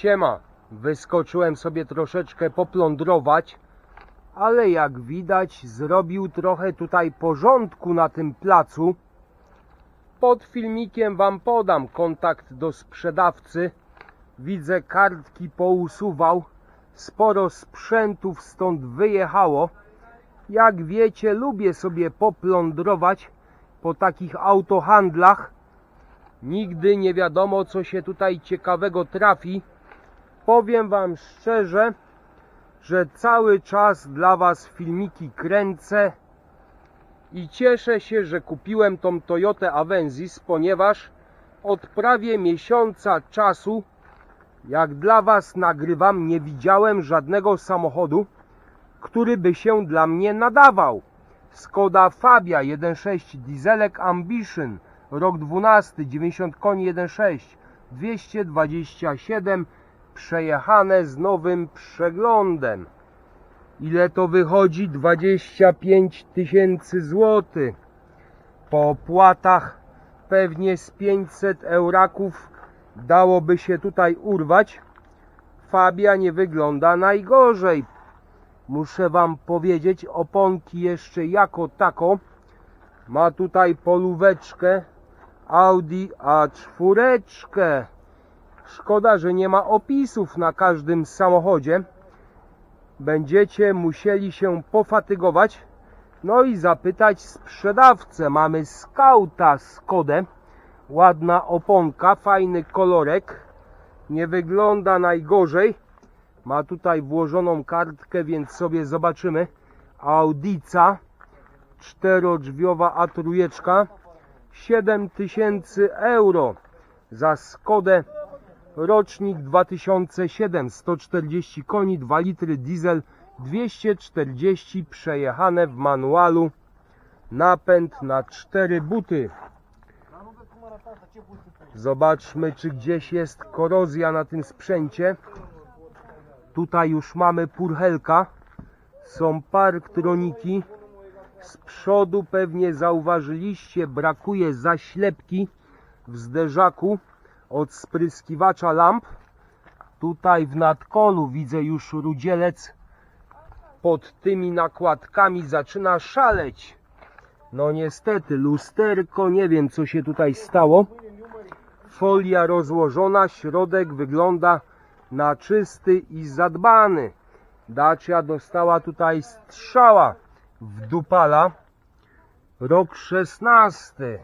Siema, wyskoczyłem sobie troszeczkę poplądrować, ale jak widać zrobił trochę tutaj porządku na tym placu. Pod filmikiem Wam podam kontakt do sprzedawcy. Widzę kartki pousuwał, sporo sprzętów stąd wyjechało. Jak wiecie, lubię sobie poplądrować po takich autohandlach. Nigdy nie wiadomo, co się tutaj ciekawego trafi. Powiem Wam szczerze, że cały czas dla Was filmiki kręcę i cieszę się, że kupiłem tą Toyotę Avensis, ponieważ od prawie miesiąca czasu, jak dla Was nagrywam, nie widziałem żadnego samochodu, który by się dla mnie nadawał. Skoda Fabia 1.6 Dieselek Ambition rok 12 90 koni 1.6 227 przejechane z nowym przeglądem. Ile to wychodzi? 25 tysięcy złotych. Po opłatach pewnie z 500 euraków dałoby się tutaj urwać. Fabia nie wygląda najgorzej. Muszę wam powiedzieć oponki jeszcze jako tako. Ma tutaj polóweczkę Audi A4 szkoda, że nie ma opisów na każdym samochodzie. Będziecie musieli się pofatygować no i zapytać sprzedawcę. Mamy skauta Skodę ładna oponka, fajny kolorek. Nie wygląda najgorzej. Ma tutaj włożoną kartkę, więc sobie zobaczymy. Audica, czterodrzwiowa A3, 7000 euro za Skodę. Rocznik 2007, 140 koni, 2 litry diesel, 240 przejechane w manualu. Napęd na 4 buty. Zobaczmy, czy gdzieś jest korozja na tym sprzęcie. Tutaj już mamy purhelka. Są parktroniki. Z przodu pewnie zauważyliście, brakuje zaślepki w zderzaku od spryskiwacza lamp. Tutaj w nadkolu widzę już rudzielec pod tymi nakładkami zaczyna szaleć. No niestety, lusterko, nie wiem co się tutaj stało. Folia rozłożona, środek wygląda na czysty i zadbany. Dacia dostała tutaj strzała w dupala. Rok 16.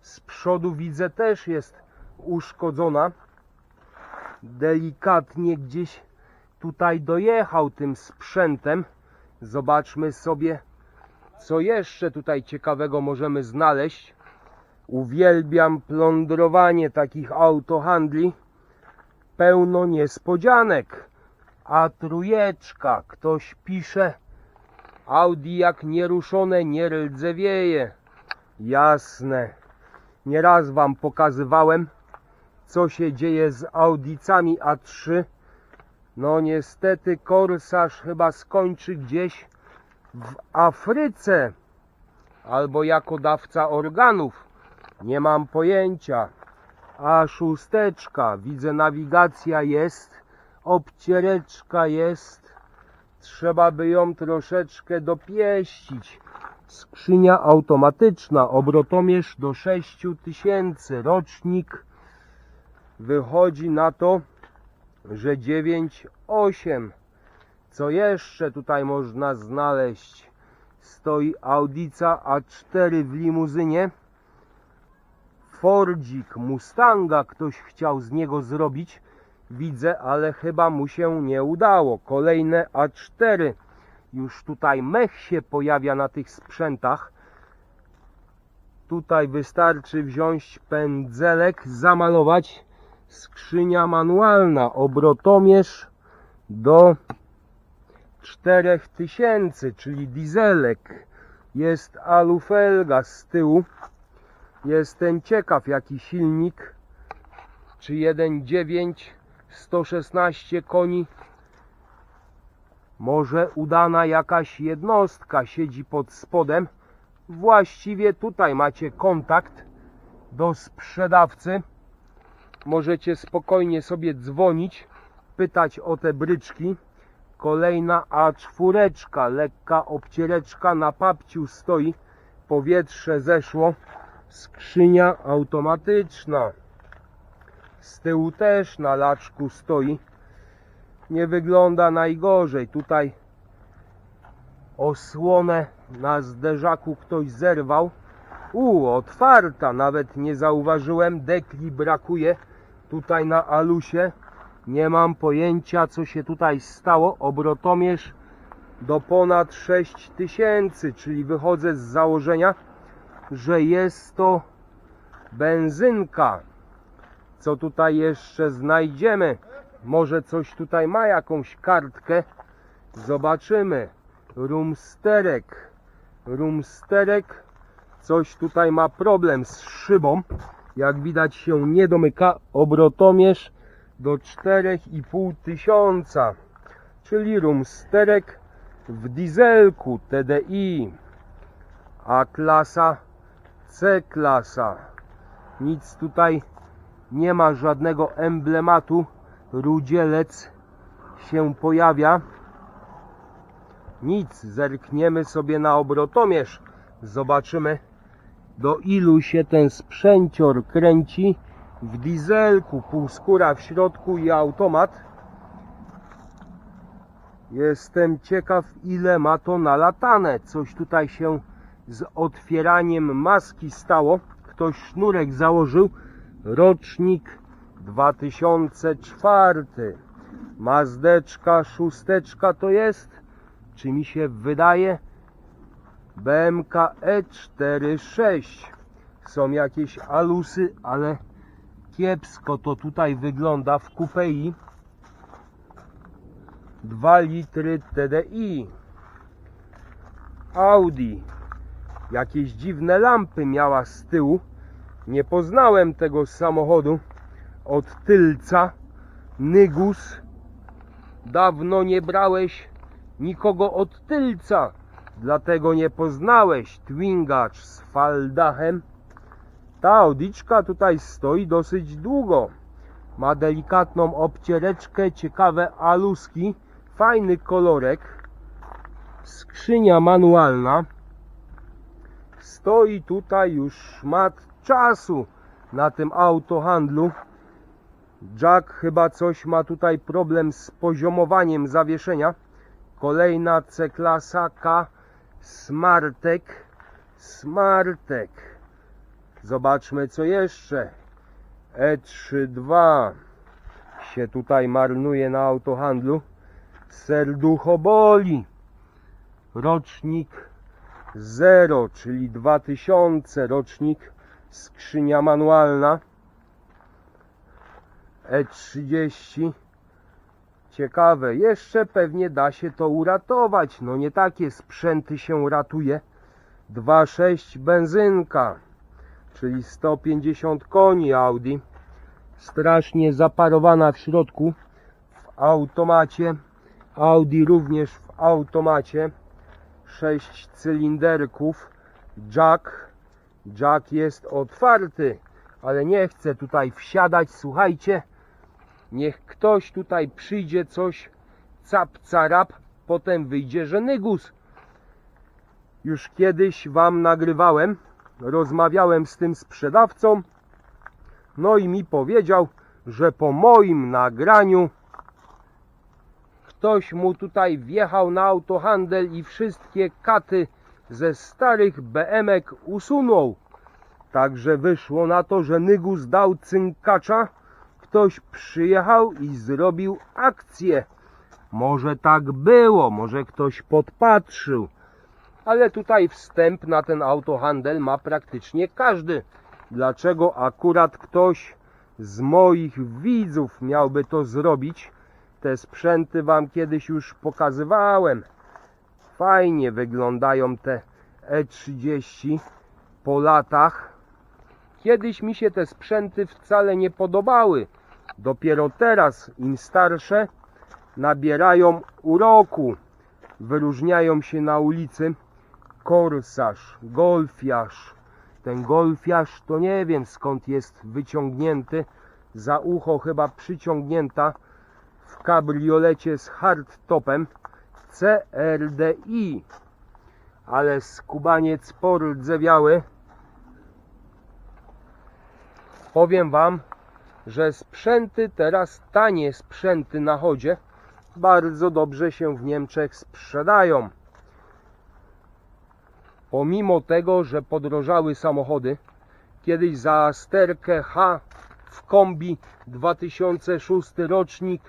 Z przodu widzę też jest uszkodzona. Delikatnie gdzieś tutaj dojechał tym sprzętem. Zobaczmy sobie, co jeszcze tutaj ciekawego możemy znaleźć. Uwielbiam plądrowanie takich autohandli pełno niespodzianek. A trójeczka, ktoś pisze, Audi jak nieruszone nie rdzewieje. Jasne. Nieraz wam pokazywałem, co się dzieje z Audicami A3. No niestety Korsarz chyba skończy gdzieś w Afryce. Albo jako dawca organów. Nie mam pojęcia a szósteczka, widzę nawigacja jest, obciereczka jest, trzeba by ją troszeczkę dopieścić. Skrzynia automatyczna, obrotomierz do 6000, rocznik wychodzi na to, że 9,8. Co jeszcze tutaj można znaleźć? Stoi Audica A4 w limuzynie. Fordzik Mustanga ktoś chciał z niego zrobić widzę, ale chyba mu się nie udało kolejne A4 już tutaj mech się pojawia na tych sprzętach tutaj wystarczy wziąć pędzelek zamalować skrzynia manualna obrotomierz do 4000 czyli dieselek. Jest alufelga z tyłu. Jestem ciekaw jaki silnik. Czy 1.9 116 koni. Może udana jakaś jednostka siedzi pod spodem. Właściwie tutaj macie kontakt do sprzedawcy możecie spokojnie sobie dzwonić pytać o te bryczki. Kolejna A4, lekka obciereczka na papciu stoi. Powietrze zeszło. Skrzynia automatyczna. Z tyłu też na laczku stoi. Nie wygląda najgorzej. Tutaj osłonę na zderzaku ktoś zerwał. U, otwarta, nawet nie zauważyłem, dekli brakuje tutaj na alusie. Nie mam pojęcia co się tutaj stało. Obrotomierz do ponad 6000, czyli wychodzę z założenia, że jest to benzynka. Co tutaj jeszcze znajdziemy? Może coś tutaj ma jakąś kartkę? Zobaczymy. Rumsterek. Rumsterek. Coś tutaj ma problem z szybą. Jak widać się nie domyka. Obrotomierz do 4,5 tysiąca. Czyli rumsterek w dieselku TDI. A klasa C klasa. Nic tutaj nie ma żadnego emblematu. Rudzielec się pojawia. Nic, zerkniemy sobie na obrotomierz. Zobaczymy do ilu się ten sprzęcior kręci w dieselku, półskóra w środku i automat. Jestem ciekaw ile ma to nalatane. Coś tutaj się z otwieraniem maski stało. Ktoś sznurek założył. Rocznik 2004. Mazdeczka, szósteczka to jest? Czy mi się wydaje? BMK E46. Są jakieś alusy, ale kiepsko to tutaj wygląda w kupei. 2 litry TDI. Audi. Jakieś dziwne lampy miała z tyłu. Nie poznałem tego samochodu od tylca. Nygus. Dawno nie brałeś nikogo od tylca. Dlatego nie poznałeś twingacz z faldachem. Ta Audiczka tutaj stoi dosyć długo. Ma delikatną obciereczkę, ciekawe aluski, fajny kolorek. Skrzynia manualna. Stoi tutaj już szmat czasu na tym autohandlu. Jack chyba coś ma tutaj problem z poziomowaniem zawieszenia. Kolejna C-klasa K Smartek. Smartek. Zobaczmy co jeszcze. E32 się tutaj marnuje na autohandlu. Serducho boli. Rocznik 0, czyli 2000 rocznik. Skrzynia manualna. E30 Ciekawe, jeszcze pewnie da się to uratować. No nie takie sprzęty się ratuje. 2.6 benzynka, czyli 150 koni Audi. Strasznie zaparowana w środku w automacie. Audi również w automacie. 6 cylinderków. Jack. Jack jest otwarty, ale nie chcę tutaj wsiadać. Słuchajcie. Niech ktoś tutaj przyjdzie coś cap carap, potem wyjdzie, że nygus. Już kiedyś wam nagrywałem, rozmawiałem z tym sprzedawcą, no i mi powiedział, że po moim nagraniu ktoś mu tutaj wjechał na autohandel i wszystkie katy ze starych BM-ek usunął. Także wyszło na to, że Nygus dał cynkacza, ktoś przyjechał i zrobił akcję. Może tak było, może ktoś podpatrzył. Ale tutaj wstęp na ten autohandel ma praktycznie każdy. Dlaczego akurat ktoś z moich widzów miałby to zrobić? Te sprzęty wam kiedyś już pokazywałem. Fajnie wyglądają te E30 po latach. Kiedyś mi się te sprzęty wcale nie podobały. Dopiero teraz, im starsze, nabierają uroku. Wyróżniają się na ulicy korsarz, golfiarz. Ten golfiarz to nie wiem skąd jest wyciągnięty, za ucho chyba przyciągnięta w kabriolecie z hardtopem CRDI. Ale skubaniec porrdzewiały. Powiem Wam, że sprzęty teraz, tanie sprzęty na chodzie, bardzo dobrze się w Niemczech sprzedają. Pomimo tego, że podrożały samochody, kiedyś za sterkę H w kombi 2006 rocznik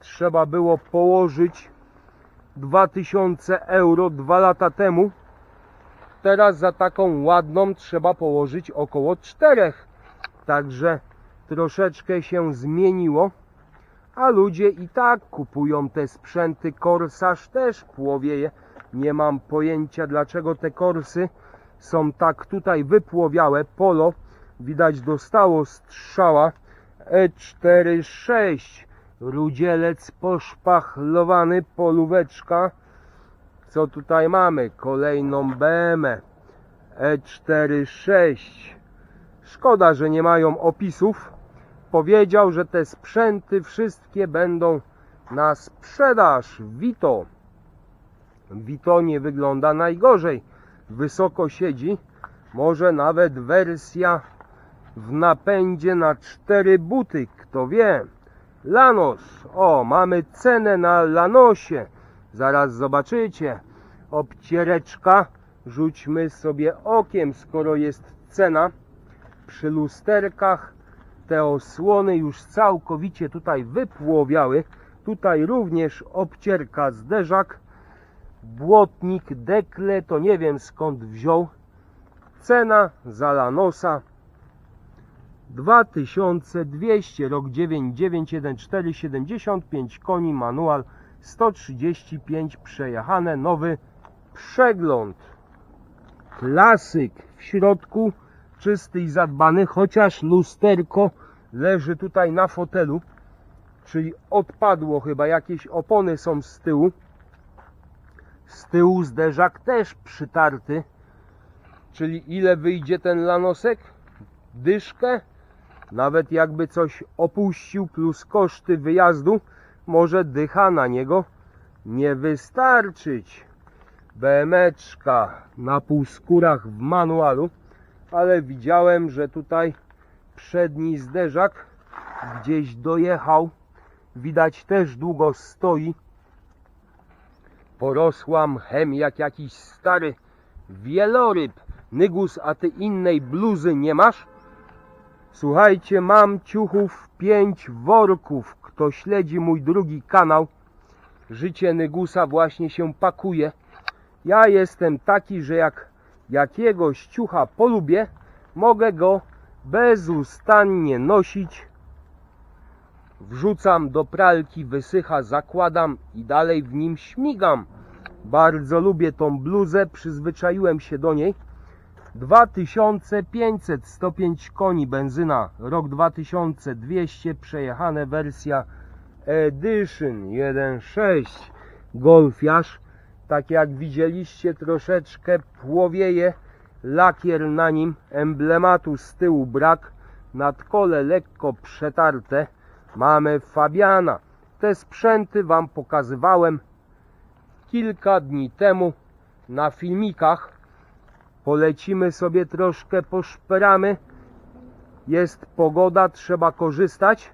trzeba było położyć 2000 euro dwa lata temu. Teraz za taką ładną trzeba położyć około 4. Także troszeczkę się zmieniło, a ludzie i tak kupują te sprzęty. Korsarz też płowieje. Nie mam pojęcia dlaczego te korsy są tak tutaj wypłowiałe. Polo widać dostało strzała E E46 rudzielec poszpachlowany polóweczka co tutaj mamy kolejną BM E46 szkoda, że nie mają opisów powiedział, że te sprzęty wszystkie będą na sprzedaż Vito Vito nie wygląda najgorzej wysoko siedzi może nawet wersja w napędzie na cztery buty, kto wie. Lanos, o, mamy cenę na Lanosie. Zaraz zobaczycie. Obciereczka, rzućmy sobie okiem, skoro jest cena. Przy lusterkach te osłony już całkowicie tutaj wypłowiały. Tutaj również obcierka zderzak. Błotnik, dekle, to nie wiem skąd wziął. Cena za Lanosa 2200 rok 9914 75 koni manual 135 przejechane nowy przegląd klasyk w środku czysty i zadbany chociaż lusterko leży tutaj na fotelu czyli odpadło chyba jakieś opony są z tyłu. Z tyłu zderzak też przytarty. Czyli ile wyjdzie ten lanosek? Dyszkę? Nawet jakby coś opuścił plus koszty wyjazdu, może dycha na niego nie wystarczyć. BMeczka na półskórach w manualu, ale widziałem, że tutaj przedni zderzak gdzieś dojechał. Widać też długo stoi. Porosła mchem jak jakiś stary wieloryb. Nygus, a ty innej bluzy nie masz? Słuchajcie, mam ciuchów pięć worków. Kto śledzi mój drugi kanał, Życie Nygusa właśnie się pakuje. Ja jestem taki, że jak jakiegoś ciucha polubię, mogę go bezustannie nosić. Wrzucam do pralki, wysycha, zakładam i dalej w nim śmigam. Bardzo lubię tą bluzę, przyzwyczaiłem się do niej. 2500 105 koni benzyna rok 2200 przejechane wersja Edition 1.6 Golfiarz tak jak widzieliście troszeczkę płowieje lakier na nim emblematu z tyłu brak nadkole lekko przetarte mamy Fabiana te sprzęty wam pokazywałem kilka dni temu na filmikach polecimy sobie troszkę, poszperamy. Jest pogoda, trzeba korzystać.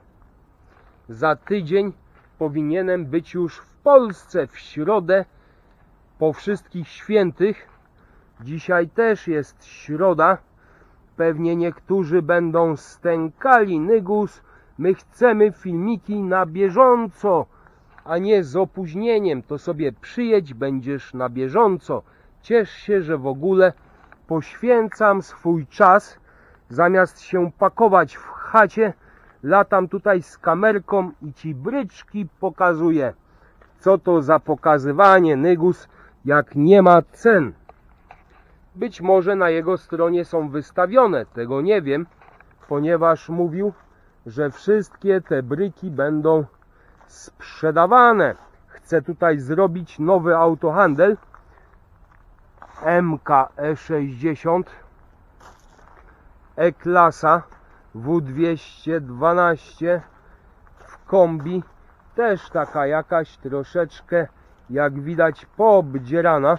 Za tydzień powinienem być już w Polsce w środę po wszystkich świętych. Dzisiaj też jest środa. Pewnie niektórzy będą stękali. Nygus, my chcemy filmiki na bieżąco, a nie z opóźnieniem. To sobie przyjedź, będziesz na bieżąco. Ciesz się, że w ogóle poświęcam swój czas, zamiast się pakować w chacie, latam tutaj z kamerką i ci bryczki pokazuję. Co to za pokazywanie, Nygus, jak nie ma cen? Być może na jego stronie są wystawione, tego nie wiem, ponieważ mówił, że wszystkie te bryki będą sprzedawane. Chcę tutaj zrobić nowy autohandel, MKE60 E-klasa W212 w kombi też taka jakaś troszeczkę, jak widać, poobdzierana.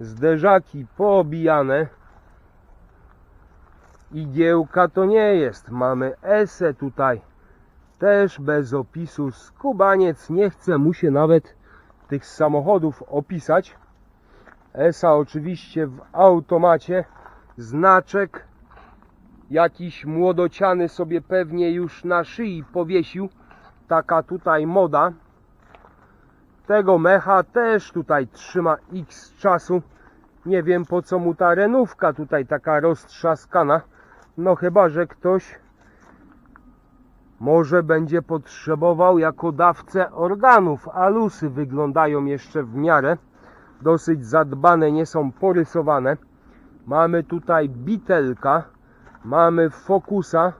Zderzaki poobijane. Igiełka to nie jest. Mamy ESE tutaj. Też bez opisu. Skubaniec nie chce mu się nawet tych samochodów opisać. ESA oczywiście w automacie. Znaczek jakiś młodociany sobie pewnie już na szyi powiesił. Taka tutaj moda. Tego mecha też tutaj trzyma x czasu. Nie wiem po co mu ta renówka tutaj taka roztrzaskana. No chyba, że ktoś może będzie potrzebował jako dawcę organów. Alusy wyglądają jeszcze w miarę. Dosyć zadbane, nie są porysowane. Mamy tutaj bitelka. Mamy fokusa.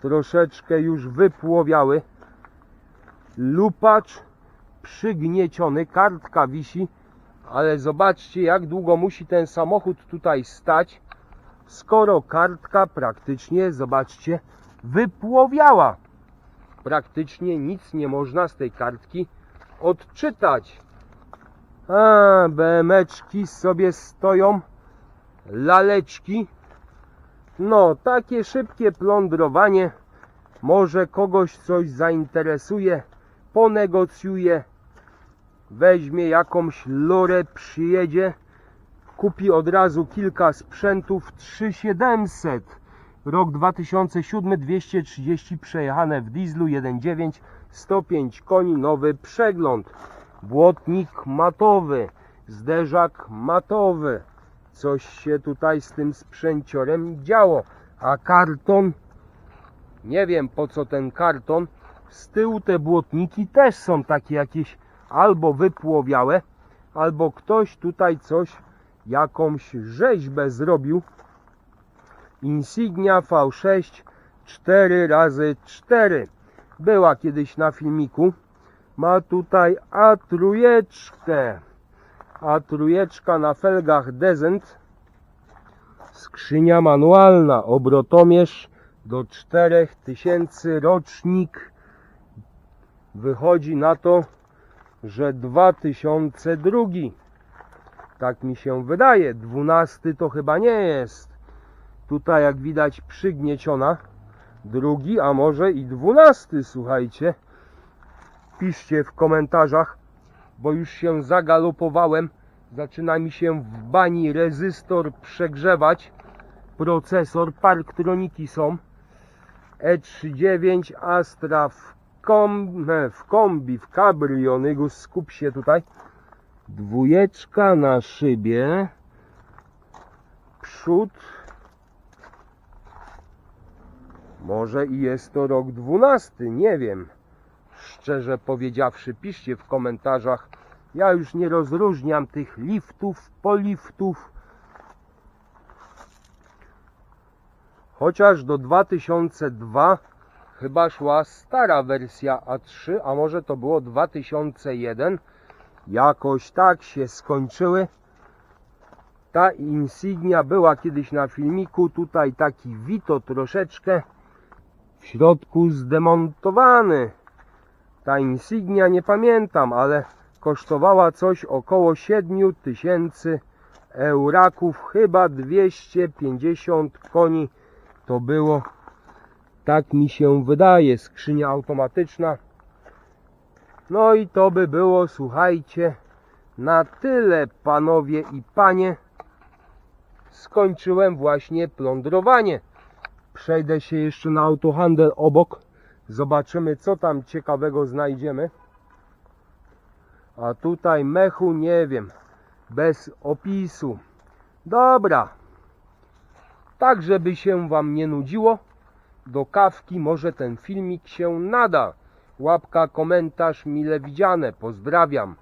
Troszeczkę już wypłowiały. Lupacz przygnieciony. Kartka wisi. Ale zobaczcie jak długo musi ten samochód tutaj stać. Skoro kartka praktycznie, zobaczcie, wypłowiała. Praktycznie nic nie można z tej kartki odczytać. A, BMeczki sobie stoją, laleczki. No, takie szybkie plądrowanie. Może kogoś coś zainteresuje, ponegocjuje, weźmie jakąś lorę, przyjedzie, kupi od razu kilka sprzętów 3700. Rok 2007, 230 przejechane w dieslu 1.9, 105 koni, nowy przegląd. Błotnik matowy, zderzak matowy. Coś się tutaj z tym sprzęciorem działo. A karton, nie wiem po co ten karton. Z tyłu te błotniki też są takie jakieś albo wypłowiałe, albo ktoś tutaj coś, jakąś rzeźbę zrobił. Insignia V6 4 razy 4 Była kiedyś na filmiku. Ma tutaj A3. A3 na felgach Descent. Skrzynia manualna, obrotomierz do 4000 rocznik. Wychodzi na to, że 2002. Tak mi się wydaje. 12 to chyba nie jest. Tutaj jak widać przygnieciona. Drugi, a może i dwunasty, słuchajcie. Piszcie w komentarzach, bo już się zagalopowałem. Zaczyna mi się w bani rezystor przegrzewać. Procesor, parktroniki są. E39 Astra w, kom, w kombi, w kabrionygus. Skup się tutaj. Dwójeczka na szybie. Przód. Może i jest to rok dwunasty, nie wiem. Szczerze powiedziawszy, piszcie w komentarzach. Ja już nie rozróżniam tych liftów, poliftów. Chociaż do 2002 chyba szła stara wersja A3, a może to było 2001. Jakoś tak się skończyły. Ta insignia była kiedyś na filmiku. Tutaj taki Vito troszeczkę w środku zdemontowany. Ta insignia nie pamiętam, ale kosztowała coś około 7 tysięcy euraków, chyba 250 koni to było. Tak mi się wydaje, skrzynia automatyczna. No i to by było, słuchajcie, na tyle, panowie i panie. Skończyłem właśnie plądrowanie. Przejdę się jeszcze na autohandel obok. Zobaczymy, co tam ciekawego znajdziemy. A tutaj mechu nie wiem. Bez opisu. Dobra. Tak, żeby się Wam nie nudziło. Do kawki może ten filmik się nada. Łapka, komentarz mile widziane. Pozdrawiam.